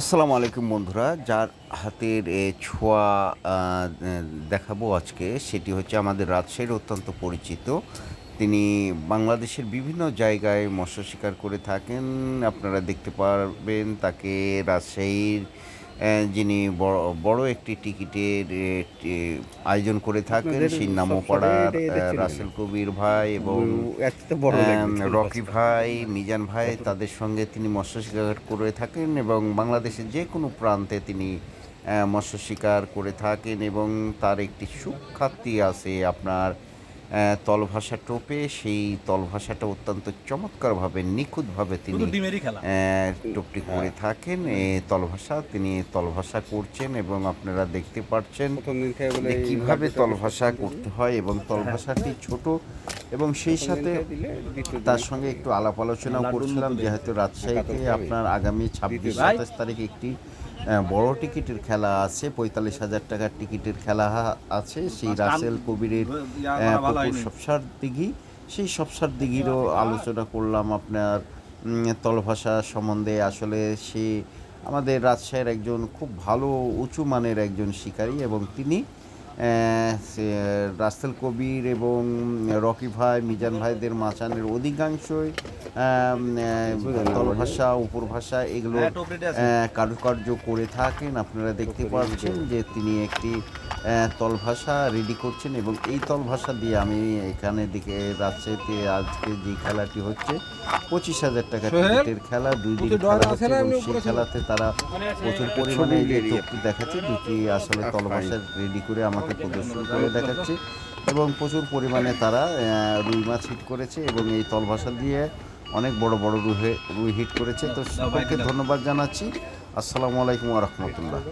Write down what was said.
আসসালামু আলাইকুম বন্ধুরা, যার হাতের ছোঁয়া দেখাবো আজকে সেটি হচ্ছে আমাদের রাজশাহীর অত্যন্ত পরিচিত। তিনি বাংলাদেশের বিভিন্ন জায়গায় মৎস্য শিকার করে থাকেন। আপনারা দেখতে পারবেন তাকে রাজশাহীর যিনি বড় বড় একটি টিকিটের আয়োজন করে থাকেন সেই নামপাড়ার। রাসেল কবির ভাই এবং রকি ভাই মিজান ভাই তাদের সঙ্গে তিনি মৎস্য শিকার করে থাকেন এবং বাংলাদেশের যে কোনো প্রান্তে তিনি মৎস্য শিকার করে থাকেন এবং তার একটি সুখ্যাতি আছে আপনার তলভাষা টোপে সেই তলভাষাটা অত্যন্ত চমৎকারভাবে নিখুঁতভাবে তিনি টোপটি করে থাকেন। তলভাষা তিনি তলভাষা করছেন এবং আপনারা দেখতে পাচ্ছেন কীভাবে তলভাষা করতে হয় এবং তলভাষাটি ছোট এবং সেই সাথে তার সঙ্গে একটু আলাপ আলোচনাও করছিলাম যেহেতু রাজশাহীতে আপনার আগামী ছাব্বিশ সাতাশ তারিখে একটি বড় টিকিটের খেলা আছে পঁয়তাল্লিশ হাজার টাকার টিকিটের খেলা আছে। সেই রাসেল কবিরের। সবসার দিঘি। সেই সবসার দিঘিরও আলোচনা করলাম আপনার তলভাষা সম্বন্ধে। আসলে সে আমাদের রাজশাহীর একজন খুব ভালো উঁচু মানের একজন শিকারী এবং তিনি রাসেল কবির এবং রকি ভাই মিজান ভাইদের মাচানের অধিকাংশই ভাষা উপর ভাষা এগুলো হ্যাঁ, কারুকার্য করে থাকেন। আপনারা দেখতে পাচ্ছেন যে তিনি একটি তলভাষা রেডি করছেন এবং এই তলভাষা দিয়ে আমি এখানে দিকে রাজশাহীতে আজকে যে খেলাটি হচ্ছে পঁচিশ হাজার টাকা টিকিটের খেলা। দুই দিন খেলা হচ্ছে এবং সেই খেলাতে তারা প্রচুর পরিমাণে যে দেখাচ্ছে দুটি আসলে তলভাষা রেডি করে আমাকে প্রদর্শন করে দেখাচ্ছে এবং প্রচুর পরিমাণে তারা রুই মাছ হিট করেছে এবং এই তলভাষা দিয়ে অনেক বড় বড় রুই রুই হিট করেছে। তো সকলকে ধন্যবাদ জানাচ্ছি। আসসালামু আলাইকুম রহমতুল্লাহ।